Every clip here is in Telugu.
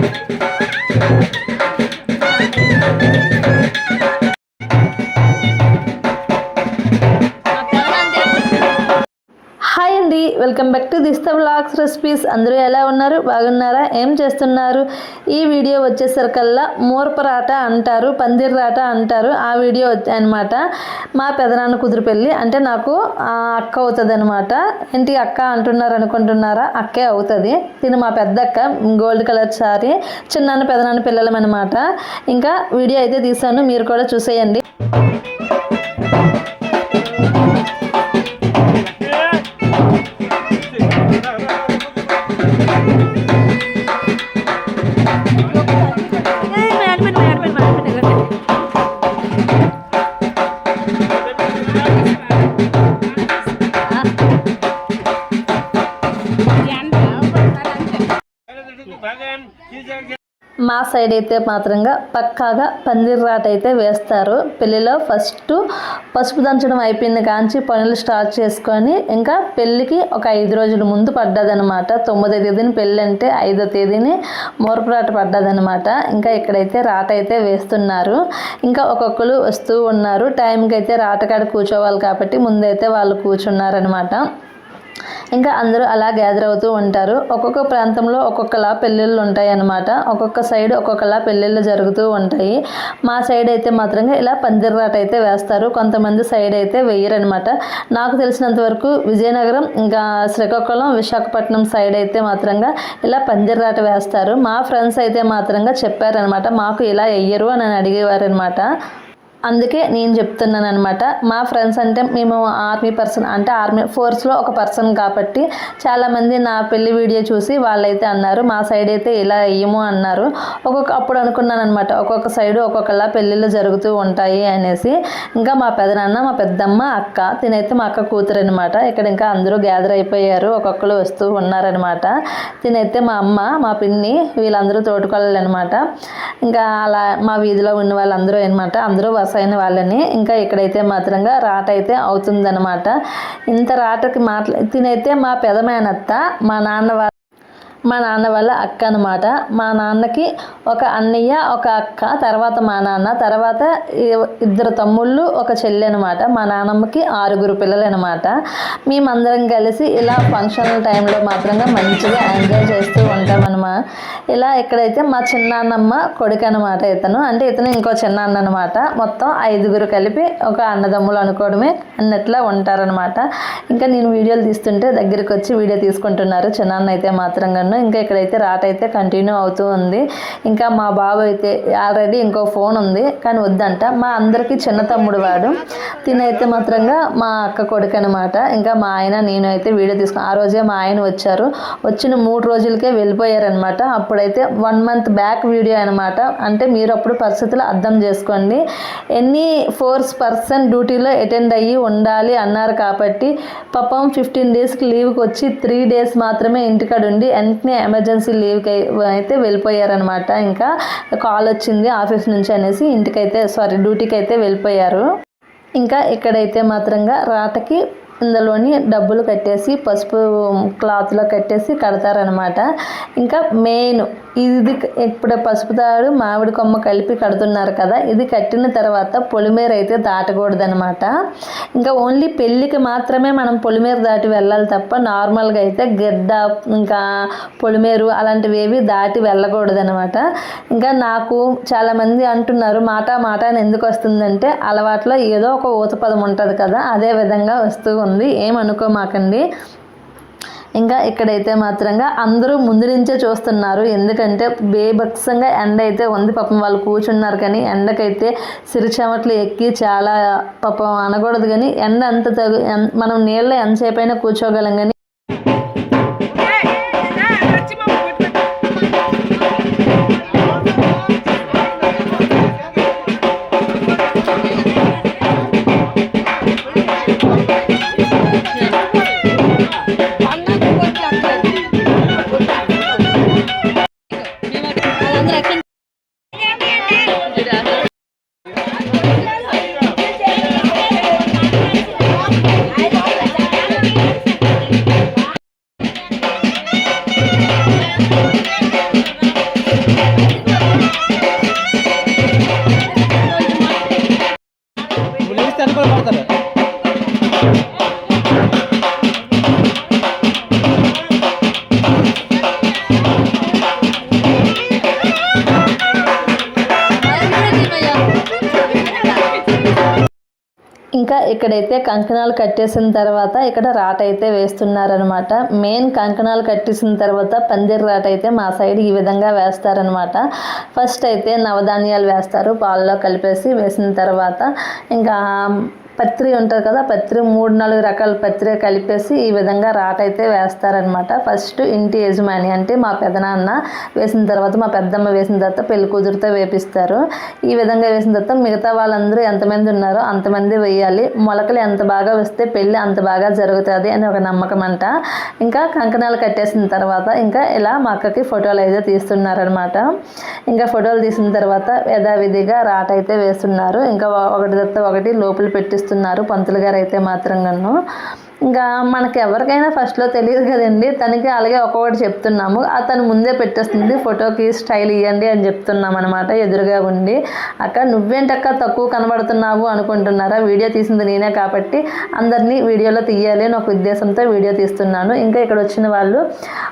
Thank you. అండి వెల్కమ్ బ్యాక్ టు దిస్త వ్లాగ్స్ రెసిపీస్ అందరూ ఎలా ఉన్నారు? బాగున్నారా? ఏం చేస్తున్నారు? ఈ వీడియో వచ్చేసరికల్లా మోర్పరాట అంటారు పందిర్రాట అంటారు. ఆ వీడియో అనమాట మా పెదనాన్న కుదురు పెళ్ళి. అంటే నాకు అక్క అవుతుంది అనమాట ఏంటి అక్క అంటున్నారు అనుకుంటున్నారా? అక్కే అవుతుంది. తిని మా పెద్ద అక్క గోల్డ్ కలర్ సారీ చిన్నాన్న పెదనాన్న పిల్లలం అనమాట ఇంకా వీడియో అయితే తీసాను మీరు కూడా చూసేయండి. సైడ్ అయితే మాత్రంగా పక్కాగా పందిర్ రాట అయితే వేస్తారు. పెళ్ళిలో ఫస్ట్ పసుపు దంచడం అయిపోయింది కాంచి పనులు స్టార్ట్ చేసుకొని ఇంకా పెళ్ళికి ఒక ఐదు రోజుల ముందు పడ్డదనమాట తొమ్మిదో తేదీని పెళ్ళి అంటే ఐదో తేదీని మోరపురాట పడ్డదనమాట ఇంకా ఇక్కడైతే రాట అయితే వేస్తున్నారు. ఇంకా ఒక్కొక్కరు వస్తూ ఉన్నారు. టైంకి అయితే రాటకాడ కూర్చోవాలి కాబట్టి ముందైతే వాళ్ళు కూర్చున్నారనమాట ఇంకా అందరూ అలా గ్యాదర్ అవుతూ ఉంటారు. ఒక్కొక్క ప్రాంతంలో ఒక్కొక్కలా పెళ్ళిళ్ళు ఉంటాయి అన్నమాట ఒక్కొక్క సైడ్ ఒక్కొక్కలా పెళ్ళిళ్ళు జరుగుతూ ఉంటాయి. మా సైడ్ అయితే మాత్రంగా ఇలా పందిర్రాట అయితే వేస్తారు. కొంతమంది సైడ్ అయితే వేయరనమాట నాకు తెలిసినంత వరకు విజయనగరం ఇంకా శ్రీకాకుళం విశాఖపట్నం సైడ్ అయితే మాత్రంగా ఇలా పందిర్రాట వేస్తారు. మా ఫ్రెండ్స్ అయితే మాత్రంగా చెప్పారనమాట మాకు ఇలా వెయ్యరు అని అడిగేవారనమాట అందుకే నేను చెప్తున్నాను అనమాట మా ఫ్రెండ్స్ అంటే మేము ఆర్మీ పర్సన్ అంటే ఆర్మీ ఫోర్స్లో ఒక పర్సన్ కాబట్టి చాలామంది నా పెళ్ళి వీడియో చూసి వాళ్ళైతే అన్నారు మా సైడ్ అయితే ఇలా వేయము అన్నారు. ఒక్కొక్క అప్పుడు అనుకున్నాను అనమాట ఒక్కొక్క సైడు ఒక్కొక్కలా పెళ్ళిళ్ళు జరుగుతూ ఉంటాయి అనేసి. ఇంకా మా పెదనాన్న మా పెద్దమ్మ అక్క తినైతే మా అక్క కూతురు అనమాట ఇక్కడ ఇంకా అందరూ గ్యాదర్ అయిపోయారు ఒక్కొక్కరు వస్తూ ఉన్నారనమాట తినైతే మా అమ్మ మా పిన్ని వీళ్ళందరూ తోడుకోవాలి అనమాట ఇంకా అలా మా వీధిలో ఉన్న వాళ్ళందరూ అనమాట అందరూ పాస్ అయిన వాళ్ళని ఇంకా ఇక్కడైతే మాత్రంగా రాట అయితే అవుతుందన్నమాట. ఇంత రాటకి మాట్లా తినైతే మా పెదమైనత్త మా నాన్న వాళ్ళ మా నాన్న వాళ్ళ అక్క అనమాట మా నాన్నకి ఒక అన్నయ్య ఒక అక్క తర్వాత మా నాన్న తర్వాత ఇద్దరు తమ్ముళ్ళు ఒక చెల్లి అనమాట మా నాన్నమ్మకి ఆరుగురు పిల్లలు అనమాట మేమందరం కలిసి ఇలా ఫంక్షన్ టైంలో మాత్రంగా మంచిగా ఎంజాయ్ చేస్తూ ఉంటామన్నమా ఇలా ఇక్కడైతే మా చిన్నాన్నమ్మ కొడుకు అనమాట ఇతను అంటే ఇతను ఇంకో చిన్నాన్న అనమాట మొత్తం ఐదుగురు కలిపి ఒక అన్నదమ్ములు అనుకోవడమే అన్నట్లా ఉంటారనమాట ఇంకా నేను వీడియోలు తీస్తుంటే దగ్గరికి వచ్చి వీడియో తీసుకుంటున్నారు. చిన్నాన్న అయితే చేశాను ఇంకా ఇక్కడైతే రాట అయితే కంటిన్యూ అవుతూ ఉంది. ఇంకా మా బాబు అయితే ఆల్రెడీ ఇంకో ఫోన్ ఉంది కానీ వద్దంట. మా అందరికీ చిన్న తమ్ముడు వాడు. తినైతే మాత్రంగా మా అక్క కొడుకు అనమాట ఇంకా మా ఆయన నేను అయితే వీడియో తీసుకుని ఆ రోజే మా ఆయన వచ్చారు. వచ్చిన మూడు రోజులకే వెళ్ళిపోయారనమాట అప్పుడైతే వన్ మంత్ బ్యాక్ వీడియో అనమాట అంటే మీరు అప్పుడు పరిస్థితులు అర్థం చేసుకోండి. ఎన్ని ఫోర్స్ పర్సన్ డ్యూటీలో అటెండ్ అయ్యి ఉండాలి అన్నారు కాబట్టి పాపం ఫిఫ్టీన్ డేస్కి లీవ్కి వచ్చి త్రీ డేస్ మాత్రమే ఇంటికాడ ఉండి వెంటనే ఎమర్జెన్సీ లీవ్కి అయితే వెళ్ళిపోయారనమాట ఇంకా కాల్ వచ్చింది ఆఫీస్ నుంచి అనేసి ఇంటికైతే సారీ డ్యూటీకి అయితే వెళ్ళిపోయారు. ఇంకా ఇక్కడైతే మాత్రంగా రాటకి ఇందులోని డబ్బులు కట్టేసి పసుపు క్లాత్లో కట్టేసి కడతారనమాట ఇంకా మెయిన్ ఇది ఇప్పుడు పసుపు తాడు మామిడి కొమ్మ కలిపి కడుతున్నారు కదా ఇది కట్టిన తర్వాత పొలిమేర అయితే దాటకూడదనమాట ఇంకా ఓన్లీ పెళ్ళికి మాత్రమే మనం పొలిమేర దాటి వెళ్ళాలి తప్ప నార్మల్గా అయితే గెడ్డ ఇంకా పొలిమేరు అలాంటివి ఏవి దాటి వెళ్ళకూడదనమాట ఇంకా నాకు చాలామంది అంటున్నారు మాట మాట అని ఎందుకు వస్తుందంటే అలవాట్లో ఏదో ఒక ఊత పదం ఉంటుంది కదా అదే విధంగా వస్తూ ఉంది ఏమనుకోమాకండి ఇంకా ఇక్కడైతే మాత్రంగా అందరూ ముందు నుంచే చూస్తున్నారు. ఎందుకంటే బేభత్సంగా ఎండ అయితే ఉంది. పాపం వాళ్ళు కూర్చున్నారు కానీ ఎండకైతే సిరిచెమట్లు ఎక్కి చాలా పాపం అనకూడదు కానీ ఎండ అంత తగు మనం నీళ్ళలో ఎంతసేపైనా కూర్చోగలం కానీ ఇంకా ఇక్కడైతే కంకణాలు కట్టేసిన తర్వాత ఇక్కడ రాట అయితే వేస్తున్నారనమాట మెయిన్ కంకణాలు కట్టేసిన తర్వాత పందిరి రాట అయితే మా సైడ్ ఈ విధంగా వేస్తారనమాట ఫస్ట్ అయితే నవధాన్యాలు వేస్తారు. పాలలో కలిపేసి వేసిన తర్వాత ఇంకా పత్రి ఉంటుంది కదా పత్రి మూడు నాలుగు రకాల పత్రి కలిపేసి ఈ విధంగా రాట అయితే వేస్తారనమాట ఫస్ట్ ఇంటి యజమాని అంటే మా పెదనాన్న వేసిన తర్వాత మా పెద్దమ్మ వేసిన తర్వాత పెళ్ళి కూతురుతో వేపిస్తారు. ఈ విధంగా వేసిన తర్వాత మిగతా వాళ్ళందరూ ఎంతమంది ఉన్నారో అంతమంది వేయాలి. మొలకలు ఎంత బాగా వస్తే పెళ్ళి అంత బాగా జరుగుతుంది అని ఒక నమ్మకం అంట. ఇంకా కంకణాలు కట్టేసిన తర్వాత ఇంకా ఇలా మా అక్కకి ఫోటోలు అయితే తీస్తున్నారనమాట ఇంకా ఫోటోలు తీసిన తర్వాత యథావిధిగా రాట అయితే వేస్తున్నారు. ఇంకా ఒకటి తర్వాత ఒకటి లోపల పెట్టిస్తున్నారు పంతులు గారు అయితే మాత్రం నన్ను. ఇంకా మనకి ఎవరికైనా ఫస్ట్లో తెలియదు కదండి. తనకి అలాగే ఒక్కొక్కటి చెప్తున్నాము. అతను ముందే పెట్టేస్తుంది ఫోటోకి స్టైల్ ఇవ్వండి అని చెప్తున్నాం అనమాట ఎదురుగా ఉండి. అక్క నువ్వేంటక్క తక్కువ కనబడుతున్నావు అనుకుంటున్నారా? వీడియో తీసింది నేనే కాబట్టి అందరినీ వీడియోలో తీయాలి. అని ఒక ఉద్దేశంతో వీడియో తీస్తున్నాను. ఇంకా ఇక్కడ వచ్చిన వాళ్ళు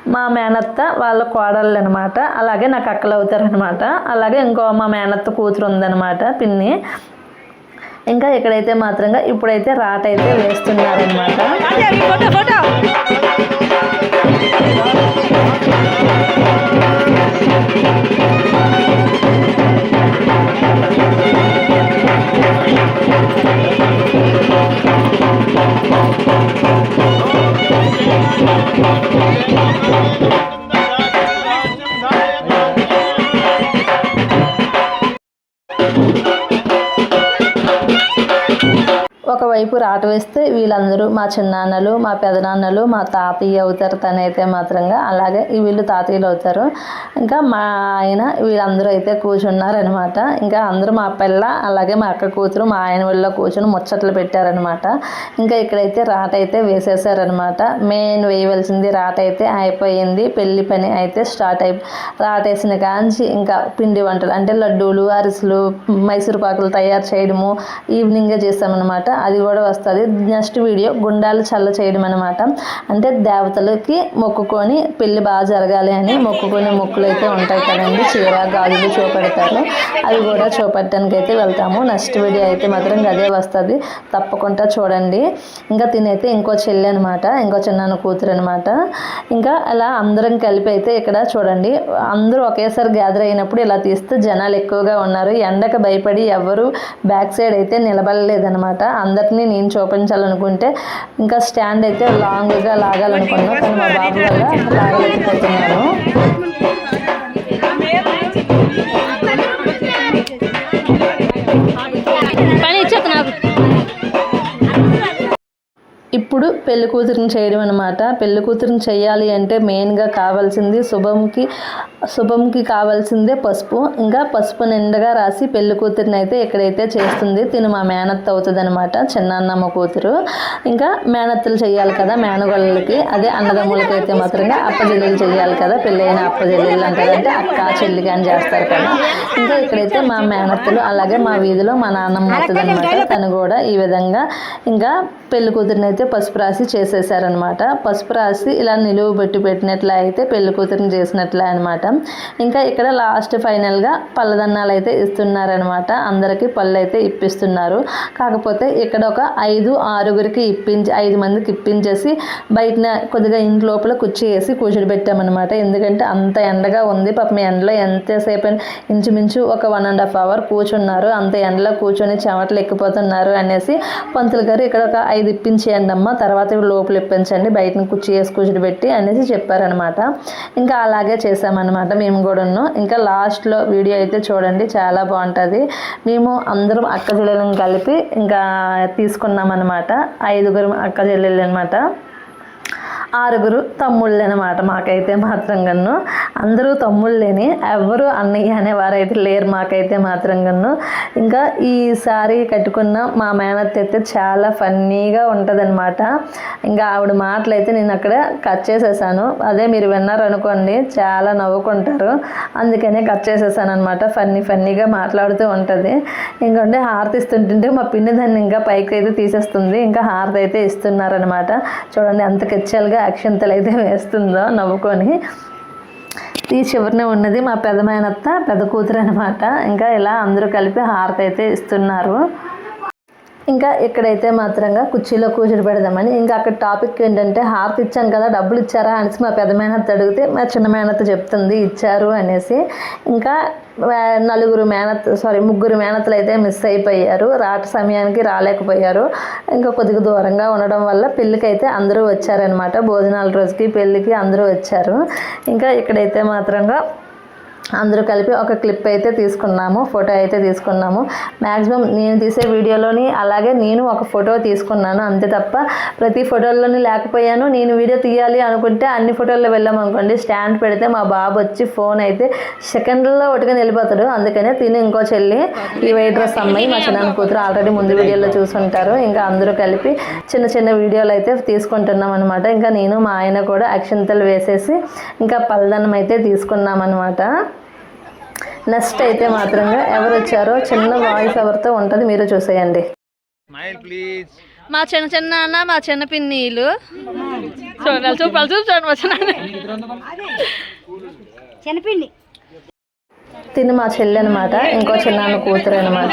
మా మేనత్త వాళ్ళ కోడళ్ళు అనమాట అలాగే నాకు అక్కలు అవుతారనమాట అలాగే ఇంకో మా మేనత్త కూతురు ఉందనమాట పిన్ని. ఇంకా ఇక్కడైతే మాత్రంగా ఇప్పుడైతే రాట అయితే వేస్తున్నారనమాట ఒకవైపు రాట వేస్తే వీళ్ళందరూ మా చిన్నాన్నలు మా పెదనాన్నలు మా తాతయ్య అవుతారు తనైతే మాత్రంగా. అలాగే వీళ్ళు తాతయ్యలు అవుతారు. ఇంకా మా ఆయన వీళ్ళందరూ అయితే కూర్చున్నారనమాట ఇంకా అందరూ మా పిల్ల అలాగే మా అక్క కూతురు మా ఆయన వీళ్ళ కూర్చొని ముచ్చట్లు పెట్టారనమాట ఇంకా ఇక్కడైతే రాట అయితే వేసేసారనమాట మెయిన్ వేయవలసింది రాట అయితే అయిపోయింది. పెళ్ళి పని అయితే స్టార్ట్ అయి రాట వేసిన కాంచి ఇంకా పిండి వంటలు అంటే లడ్డూలు అరిసెలు మైసూరు పాకులు తయారు చేయడము ఈవినింగే చేస్తామన్నమాట. అది కూడా వస్తుంది. నెక్స్ట్ వీడియో గుండాలు చల్ల చేయడం అనమాట అంటే దేవతలకి మొక్కుకొని పెళ్ళి బాగా జరగాలి అని మొక్కుకునే మొక్కులు అయితే ఉంటాయి కదండి. చీర గాజులు చూపెడతారు. అవి కూడా చూపెట్టడానికి అయితే వెళ్తాము. నెక్స్ట్ వీడియో అయితే మాత్రం అదే వస్తుంది. తప్పకుండా చూడండి. ఇంకా తినైతే ఇంకో చెల్లి అనమాట ఇంకో చిన్న కూతురు అనమాట ఇంకా అలా అందరం కలిపి అయితే ఇక్కడ చూడండి. అందరూ ఒకేసారి గ్యాదర్ అయినప్పుడు ఇలా తీస్తే జనాలు ఎక్కువగా ఉన్నారు. ఎండకు భయపడి ఎవరు బ్యాక్ సైడ్ అయితే నిలబడలేదనమాట అందరినీ నేను చూపించాలనుకుంటే ఇంకా స్టాండ్ అయితే లాంగ్గా లాగాలనుకున్నాను. కానీ మా బాబు వల్ల లాగలేకపోతున్నాను ఇప్పుడు పెళ్ళి కూతురిని చేయడం అనమాట పెళ్ళి కూతురిని చేయాలి అంటే మెయిన్గా కావాల్సింది శుభంకి శుభంకి కావాల్సిందే పసుపు. ఇంకా పసుపు నిండగా రాసి పెళ్ళి కూతురిని అయితే ఎక్కడైతే చేస్తుంది తిను మా మేనత్త అవుతుంది అనమాట చిన్నన్నమ్మ కూతురు. ఇంకా మేనత్తలు చేయాలి కదా మేనగొళ్ళకి అదే అన్నదమ్ములకి అయితే మాత్రంగా అప్పజెల్లెలు చేయాలి కదా పెళ్ళైన అప్పజెల్లెలు అంటారంటే అక్క చెల్లి కానీ చేస్తారు కదా. ఇంకా ఇక్కడైతే మా మేనత్తలు అలాగే మా వీధిలో మా నాన్నమ్మ అవుతుంది అనమాట తను కూడా ఈ విధంగా ఇంకా పెళ్ళి కూతురిని అయితే పసుపు రాసి చేసేసారనమాట పసుపు రాసి ఇలా నిలువ పెట్టి పెట్టినట్లయితే పెళ్ళి కూతురిని చేసినట్లే అనమాట ఇంకా ఇక్కడ లాస్ట్ ఫైనల్గా పళ్ళదన్నాలు అయితే ఇస్తున్నారనమాట అందరికీ పళ్ళు అయితే ఇప్పిస్తున్నారు. కాకపోతే ఇక్కడ ఒక ఐదు ఆరుగురికి ఇప్పించి ఐదు మందికి ఇప్పించేసి బయటన కొద్దిగా ఇంటి లోపల కుర్చీ వేసి కూర్చోబెట్టామన్నమాట ఎందుకంటే అంత ఎండగా ఉంది. పాపం ఎండలో ఎంతసేపు ఇంచుమించు ఒక వన్ అండ్ హాఫ్ అవర్ కూర్చున్నారు. అంత ఎండలో కూర్చొని చెమటలు ఎక్కిపోతున్నారు అనేసి పంతులు గారు ఇక్కడ ఒక ఐదు ఇప్పించేయండి అమ్మ. తర్వాత లోపల ఇప్పించండి. బయటని కుర్చీ వేసి కూర్చోబెట్టి అనేసి చెప్పారనమాట ఇంకా అలాగే అనమాట మేము కూడాను. ఇంకా లాస్ట్లో వీడియో అయితే చూడండి చాలా బాగుంటుంది. మేము అందరం అక్క చెల్లెలను కలిపి ఇంకా తీసుకున్నాం అనమాట ఐదుగురు అక్క చెల్లెళ్ళు అనమాట ఆరుగురు తమ్ముళ్ళు అనమాట మాకైతే మాత్రం గన్ను అందరూ తమ్ముళ్ళేని ఎవరు అన్నయ్య అనేవారైతే లేరు మాకైతే మాత్రం గన్ను ఇంకా ఈ సారీ కట్టుకున్న మా మేనత్ అయితే చాలా ఫన్నీగా ఉంటుందన్నమాట. ఇంకా ఆవిడ మాటలు అయితే నేను అక్కడ కట్ చేసేసాను. అదే మీరు విన్నారనుకోండి చాలా నవ్వుకుంటారు. అందుకనే కట్ చేసేసాను అనమాట ఫన్నీ ఫన్నీగా మాట్లాడుతూ ఉంటుంది. ఇంకంటే హారతి ఇస్తుంటుంటే మా పిన్ని దాన్ని ఇంకా పైకి అయితే తీసేస్తుంది. ఇంకా హారతి అయితే ఇస్తున్నారనమాట చూడండి అంత కెచ్చల్గా అక్షంతలు అయితే వేస్తుందో నవ్వుకొని. ఈ చివరినే ఉన్నది మా పెద్దమైన అత్త పెద్ద కూతురు అనమాట ఇంకా ఇలా అందరూ కలిపి హారతి అయితే ఇస్తున్నారు. ఇంకా ఇక్కడైతే మాత్రంగా కుర్చీలో కూర్చుని పెడదామని ఇంకా అక్కడ టాపిక్ ఏంటంటే హారతి ఇచ్చాను కదా డబ్బులు ఇచ్చారా అనేసి మా పెద్ద మేనత్త అడిగితే మా చిన్న మేనత్త చెప్తుంది ఇచ్చారు అనేసి. ఇంకా నలుగురు మేనత్ సారీ ముగ్గురు మేనత్తలు అయితే మిస్ అయిపోయారు రాట సమయానికి రాలేకపోయారు. ఇంకా కొద్దిగా దూరంగా ఉండడం వల్ల పెళ్ళికైతే అందరూ వచ్చారనమాట భోజనాల రోజుకి పెళ్ళికి అందరూ వచ్చారు. ఇంకా ఇక్కడైతే మాత్రంగా అందరూ కలిపి ఒక క్లిప్ అయితే తీసుకున్నాము ఫోటో అయితే తీసుకున్నాము. మ్యాక్సిమం నేను తీసే వీడియోలోని అలాగే నేను ఒక ఫోటో తీసుకున్నాను అంతే తప్ప ప్రతి ఫోటోల్లోని లేకపోయాను. నేను వీడియో తీయాలి అనుకుంటే అన్ని ఫోటోల్లో వెళ్ళాం అనుకోండి స్టాండ్ పెడితే మా బాబు వచ్చి ఫోన్ అయితే సెకండ్లో ఒకటిగా వెళ్ళిపోతాడు. అందుకనే తిని ఇంకో చెల్లి ఈ వైట్ డ్రెస్ అమ్మాయి మా చిన్న కూతురు ఆల్రెడీ ముందు వీడియోలో చూసుంటారు. ఇంకా అందరూ కలిపి చిన్న చిన్న వీడియోలు అయితే తీసుకుంటున్నాం అనమాట ఇంకా నేను మా ఆయన కూడా అక్షంతలు వేసేసి ఇంకా పల్దనం అయితే తీసుకున్నాం అనమాట నెక్స్ట్ అయితే మాత్రంగా ఎవరు వచ్చారో చిన్న వాయిస్ ఎవరితో ఉంటుంది మీరు చూసేయండి. Smile please. మా చిన్న చిన్న అన్న మా చిన్న పిన్నీలు. చూడాలి చూపాలి చూసాడు మా చిన్న శనపిండి తిని మా చెల్లి అనమాట ఇంకో చిన్నాన్న కూతురు అనమాట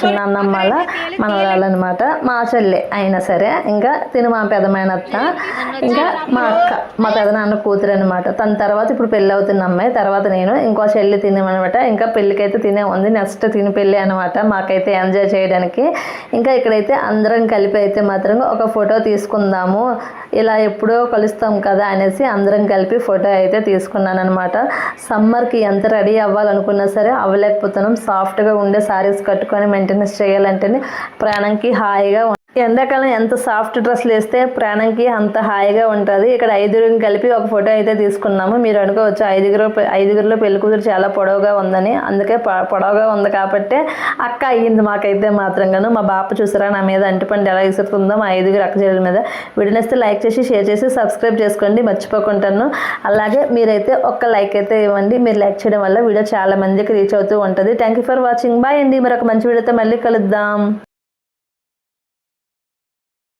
చిన్నాన్నమ్మల మనవరాలు అనమాట మా చెల్లి అయినా సరే ఇంకా తిని మా పెదమైనత్త ఇంకా మా అక్క మా పెదనాన్న కూతురు అనమాట తన తర్వాత ఇప్పుడు పెళ్ళి అవుతున్న అమ్మాయి తర్వాత నేను ఇంకో చెల్లి తినేమనమాట ఇంకా పెళ్ళికైతే తినే ఉంది నెక్స్ట్ తిని పెళ్ళి అనమాట మాకైతే ఎంజాయ్ చేయడానికి. ఇంకా ఇక్కడైతే అందరం కలిపి అయితే మాత్రం ఒక ఫోటో తీసుకుందాము ఇలా ఎప్పుడో కలుస్తాం కదా అనేసి అందరం కలిపి ఫోటో అయితే తీసుకున్నాను అనమాట సమ్మర్కి ఎంత రెడీ అవ్వాలి అవ్వాలనుకున్నా సరే అవ్వలేకపోతున్నాం. సాఫ్ట్గా ఉండే శారీస్ కట్టుకొని మెయింటెనెన్స్ చేయాలంటేనే ప్రాణంకి హాయిగా ఎండాకాలం ఎంత సాఫ్ట్ డ్రెస్లు వేస్తే ప్రాణంకి అంత హాయిగా ఉంటుంది. ఇక్కడ ఐదుగురిని కలిపి ఒక ఫోటో అయితే తీసుకున్నాము. మీరు అనుకోవచ్చు ఐదుగురు ఐదుగురిలో పెళ్ళి కూతురు చాలా పొడవుగా ఉందని. అందుకే పొడవుగా ఉంది కాబట్టి అక్క అయ్యింది మాకైతే మాత్రంగాను. మా బాప చూసారా? నా మీద అంటిపండి ఎలా విసురుతుందో మా ఐదుగురు అక్క చెల్లెల మీద. వీడినేస్తే లైక్ చేసి షేర్ చేసి సబ్స్క్రైబ్ చేసుకోండి. మర్చిపోకుంటాను. అలాగే మీరైతే ఒక్క లైక్ అయితే ఇవ్వండి. మీరు లైక్ చేయడం వల్ల వీడియో చాలా మందికి రీచ్ అవుతూ ఉంటుంది. Thank you for watching. Bye అండి. మరొక మంచి వీడియోతో మళ్ళీ కలుద్దాం.